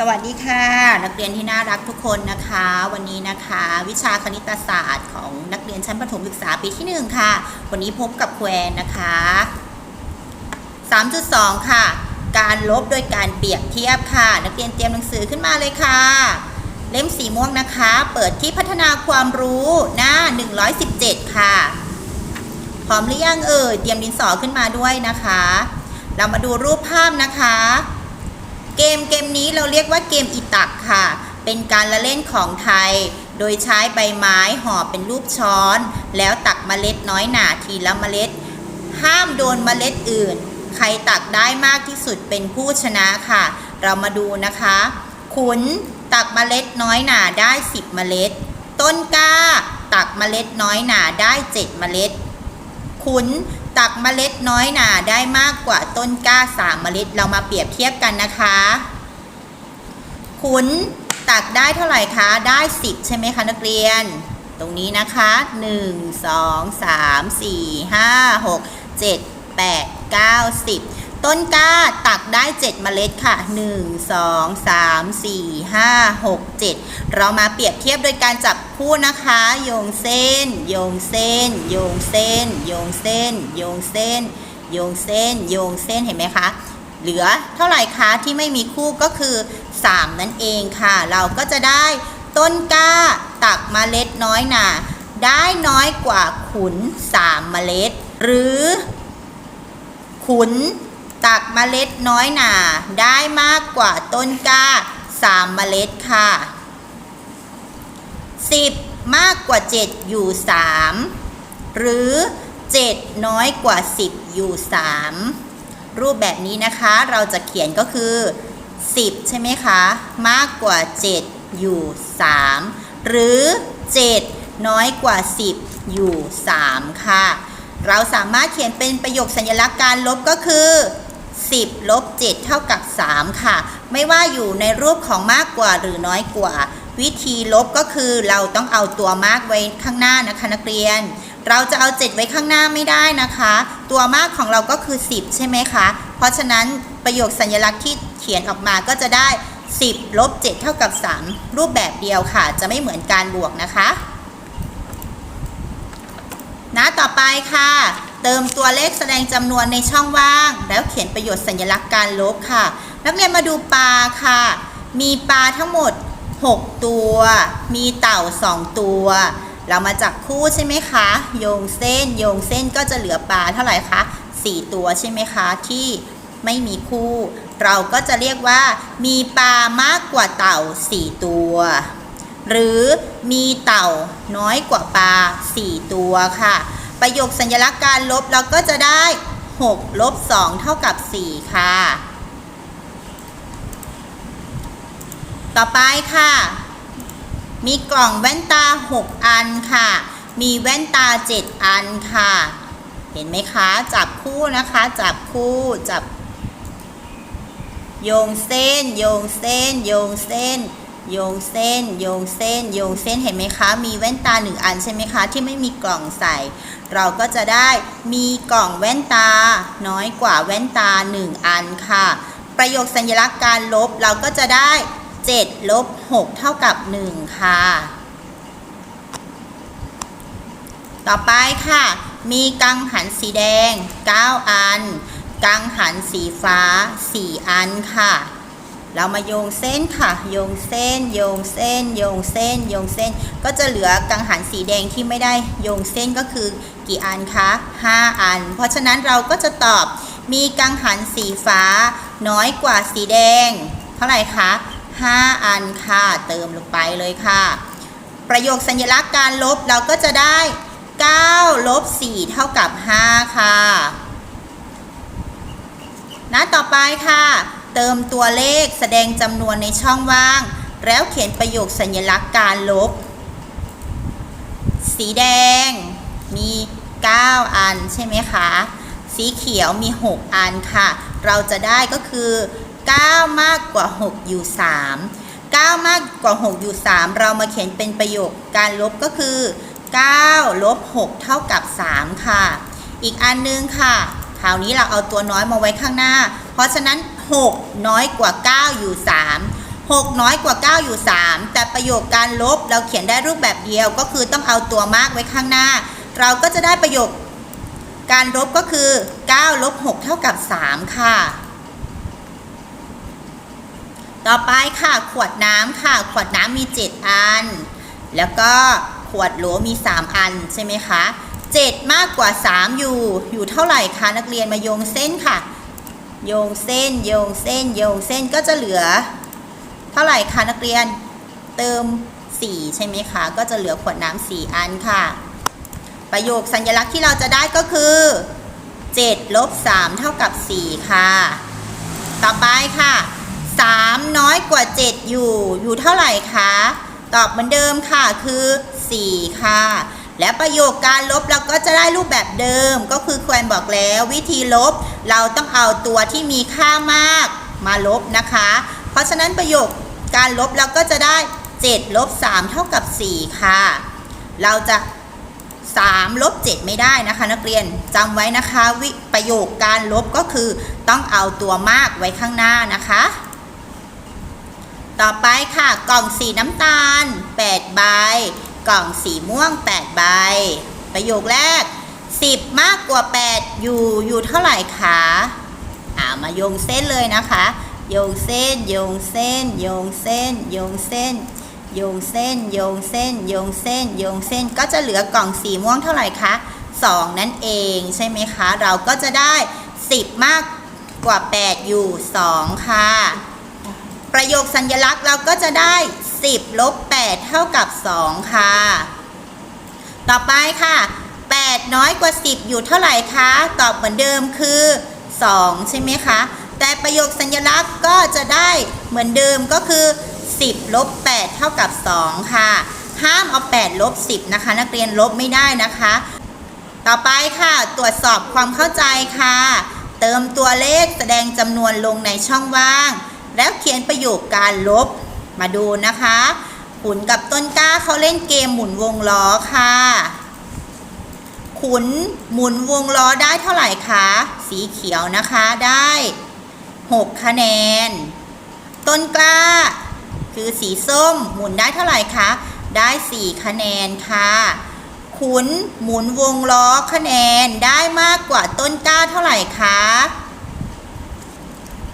สวัสดีค่ะ นักเรียนที่น่ารักทุกคนนะคะ วันนี้นะคะ วิชาคณิตศาสตร์ของนักเรียนชั้นประถมศึกษาปีที่ 1 ค่ะ วันนี้พบกับแควร์นะคะ 3.2 ค่ะ การลบโดยการเปรียบเทียบค่ะ นักเรียนเตรียมหนังสือขึ้นมาเลยค่ะ เล่มสีม่วงนะคะ เปิดที่พัฒนาความรู้หน้า 117 ค่ะ พร้อมหรือยังเอ่ยเตรียมดินสอขึ้นมาด้วยนะคะ เรามาดูรูปภาพนะคะ เกมเกมนี้เราเรียกว่าเกมอิตักค่ะ เป็นการละเล่นของไทย โดยใช้ใบไม้ห่อเป็นรูปช้อน แล้วตักเมล็ดน้อยหนาทีละเมล็ด ห้ามโดนเมล็ดอื่น ใครตักได้มากที่สุดเป็นผู้ชนะค่ะ เรามาดูนะคะ ขุนตักเมล็ดน้อยหนาได้ 10 เมล็ด ต้นกล้า ตักเมล็ดน้อยหนาได้ 7 เมล็ด ขุน ตักเมล็ดน้อยหนาได้มากกว่าต้นกล้าสามเมล็ดเรามาเปรียบเทียบกันนะคะ ขุนตักได้เท่าไหร่คะ ได้10ใช่ไหมคะนักเรียน ตรงนี้นะคะ1 2 3 4 5 6 7 8 9 10 ต้นกล้าตักได้ 7 เมล็ดค่ะ 1 2 3 4 5 6 7 เรามาเปรียบเทียบโดยการจับคู่นะคะ โยงเส้น โยงเส้น โยงเส้น โยงเส้น โยงเส้น โยงเส้น โยงเส้นเห็นไหมคะเหลือเท่าไหร่คะที่ไม่มีคู่ก็คือ 3 นั่นเองค่ะ เราก็จะได้ต้นกล้าตักเมล็ดน้อยหนาได้น้อยกว่าขุน 3 เมล็ด หรือขุน ตักเมล็ดน้อยหนาได้มากกว่าต้นกล้า 3 เมล็ดค่ะ 10 มากกว่า 7 อยู่ 3 หรือ 7 น้อยกว่า 10 อยู่ 3 รูปแบบนี้นะคะเราจะเขียนก็คือ 10 ใช่ไหมคะ มากกว่า 7 อยู่ 3 หรือ 7 น้อยกว่า 10 อยู่ 3 ค่ะเราสามารถเขียนเป็นประโยคสัญลักษณ์การลบก็คือ 10ลบ7เท่ากับ 3 ค่ะ ไม่ว่าอยู่ในรูปของมากกว่าหรือน้อยกว่า วิธีลบก็คือเราต้องเอาตัวมากไว้ข้างหน้านะคะนักเรียน เราจะเอา 7 ไว้ข้างหน้าไม่ได้นะคะ ตัวมากของเราก็คือ 10 ใช่ไหมคะ เพราะฉะนั้นประโยคสัญลักษณ์ที่เขียนออกมาก็จะได้ 10ลบ7เท่ากับ 3 รูปแบบเดียวค่ะ จะไม่เหมือนการบวกนะคะน้าต่อไปค่ะ เติมตัวเลขแสดงจำนวนในช่องว่าง แล้วเขียนประโยชน์สัญลักษณ์การลบค่ะ นักเรียนมาดูปลาค่ะ มีปลาทั้งหมด 6 ตัว มีเต่า 2 ตัว เรามาจับคู่ใช่ไหมคะ โยงเส้น โยงเส้นก็จะเหลือปลาเท่าไหร่คะ 4 ตัวใช่ไหมคะ ที่ไม่มีคู่ เราก็จะเรียกว่า มีปลามากกว่าเต่า 4 ตัว หรือมีเต่าน้อยกว่าปลา 4 ตัวค่ะ ประโยคสัญลักษณ์การลบเราก็จะได้ 6 ลบ 2 เท่ากับ 4 ค่ะ ต่อไปค่ะ มีกล่องแว่นตา 6 อันค่ะ มีแว่นตา 7 อันค่ะ เห็นไหมคะ จับคู่นะคะ จับคู่ จับ โยงเส้น โยงเส้น โยงเส้น โยงเส้น โยงเส้น โยงเส้นเห็นไหมคะ มีแว่นตาหนึ่งอันใช่ไหมคะ ที่ไม่มีกล่องใส่ เราก็จะได้มีกล่องแว่นตา น้อยกว่าแว่นตา 1 อันค่ะ ประโยคสัญลักษณ์การลบเราก็จะได้7ลบ6เท่ากับ 1 ค่ะ ต่อไปค่ะ มีกังหันสีแดง 9 อัน กังหันสีฟ้า 4 อันค่ะ เรามาโยงเส้นค่ะ โยงเส้น โยงเส้น โยงเส้น โยงเส้น ก็จะเหลือกังหันสีแดงที่ไม่ได้โยงเส้นก็คือกี่อันคะ5 อัน เพราะฉะนั้นเราก็จะตอบมีกังหันสีฟ้า น้อยกว่าสีแดง เท่าไหร่คะ5 อันค่ะ เติมลงไปเลยค่ะ ประโยคสัญลักษณ์การลบเราก็จะได้9ลบ4เท่ากับ 5 ค่ะ หน้าต่อไปค่ะ เติมตัวเลขแสดงจำนวนในช่องว่าง แล้วเขียนประโยคสัญลักษณ์การลบ สีแดงมี 9 อันใช่ไหมคะ สีเขียวมี 6 อันค่ะ เราจะได้ก็คือ 9 มากกว่า 6 อยู่ 3 9 มากกว่า 6 อยู่ 3 เรามาเขียนเป็นประโยคการลบก็คือ 9 ลบ 6 เท่ากับ 3 ค่ะ อีกอันนึงค่ะ คราวนี้เราเอาตัวน้อยมาไว้ข้างหน้า เพราะฉะนั้น 6 น้อยกว่า 9 อยู่ 3 6 น้อยกว่า 9 อยู่ 3 แต่ประโยคการลบเราเขียนได้รูปแบบเดียวก็คือต้องเอาตัวมากไว้ข้างหน้า เราก็จะได้ประโยคการลบก็คือ 9 ลบ 6 เท่ากับ 3 ค่ะ ต่อไปค่ะ ขวดน้ำค่ะ ขวดน้ำมี 7 อัน แล้วก็ขวดโหลมี 3 อันใช่ไหมคะ 7 มากกว่า 3 อยู่ อยู่เท่าไหร่คะนักเรียนมาโยงเส้นค่ะ โยงเส้น โยงเส้น โยงเส้นก็จะเหลือ เท่าไหร่คะนักเรียนเติม 4 ใช่ไหมคะ ก็จะเหลือขวดน้ำ4อันค่ะ ประโยคสัญลักษณ์ที่เราจะได้ก็คือ7ลบ3เท่ากับ 4 ค่ะ ต่อไปค่ะ 3 น้อยกว่า 7 อยู่ อยู่เท่าไหร่คะ ตอบเหมือนเดิมค่ะคือ 4 ค่ะ และประโยคการลบเราก็จะได้รูปแบบเดิม ก็คือแควนบอกแล้ววิธีลบ เราต้องเอาตัวที่มีค่ามากมาลบนะคะ เพราะฉะนั้นประโยคการลบเราก็จะได้ 7 ลบ 3 เท่ากับ 4 ค่ะ เราจะ 3 ลบ 7 ไม่ได้นะคะ นักเรียนจำไว้นะคะวิประโยคการลบก็คือต้องเอาตัวมากไว้ข้างหน้านะคะ ต่อไปค่ะกล่องสีน้ำตาล 8 ใบ กล่องสีม่วง 8 ใบ ประโยคแรก 10 มากกว่า 8 อยู่อยู่เท่าไหร่คะอ่ามาโยงเส้นเลยนะคะ โยงเส้น โยงเส้น โยงเส้น โยงเส้น โยงเส้น โยงเส้น โยงเส้น โยงเส้นก็จะเหลือกล่องสีม่วงเท่าไหร่คะ2 นั่นเองใช่ไหมคะ เราก็จะได้ 10 มากกว่า 8 อยู่ 2 ค่ะ ประโยคสัญลักษณ์เราก็จะได้ 10ลบ 8 เท่ากับ 2 ค่ะ ต่อไปค่ะ 8 น้อยกว่า 10 อยู่เท่าไหร่คะ ตอบเหมือนเดิมคือ 2 ใช่ไหมคะ แต่ประโยคสัญลักษณ์ก็จะได้เหมือนเดิมก็คือ 10ลบ8เท่ากับ 2 ค่ะ ห้ามเอา8ลบ10 นะคะ นักเรียนลบไม่ได้นะคะ ต่อไปค่ะ ตรวจสอบความเข้าใจค่ะ เติมตัวเลขแสดงจำนวนลงในช่องว่าง แล้วเขียนประโยคการลบมาดูนะคะ ขุนกับต้นกล้าเขาเล่นเกมหมุนวงล้อค่ะ ขุนหมุนวงล้อได้เท่าไหร่คะ สีเขียวนะคะได้ 6 คะแนน ต้นกล้า คือสีส้มหมุนได้เท่าไหร่คะ ได้ 4 คะแนนค่ะขุนหมุนวงล้อคะแนนได้มากกว่าต้นกล้าเท่าไหร่คะ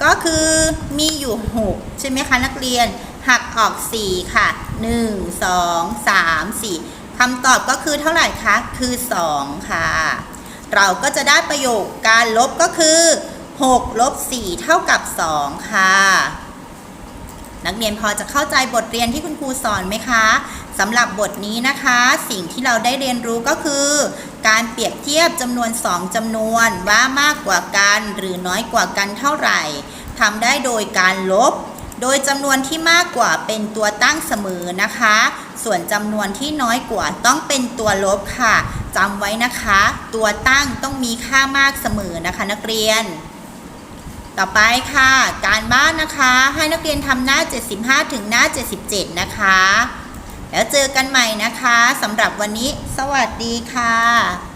ก็คือมีอยู่ 6 ใช่ไหมคะนักเรียนหักออก 4 ค่ะ1 2 3 4คำตอบก็คือเท่าไหร่คะ คือ 2 ค่ะ เราก็จะได้ประโยคการลบก็คือ6ลบ4เท่ากับ 2 ค่ะ นักเรียนพอจะเข้าใจบทเรียนที่คุณครูสอนไหมคะสำหรับบทนี้นะคะ สิ่งที่เราได้เรียนรู้ก็คือ การเปรียบเทียบจำนวน 2จำนวนว่ามากกว่ากันหรือน้อยกว่ากันเท่าไหร่ทำได้โดยการลบ โดยจำนวนที่มากกว่าเป็นตัวตั้งเสมอนะคะ ส่วนจำนวนที่น้อยกว่าต้องเป็นตัวลบค่ะจำไว้นะคะ ตัวตั้งต้องมีค่ามากเสมอนะคะนักเรียน ต่อไปค่ะ การบ้านนะคะ ให้นักเรียนทำหน้า 75 ถึงหน้า 77 นะคะ แล้วเจอกันใหม่นะคะสำหรับวันนี้ สวัสดีค่ะ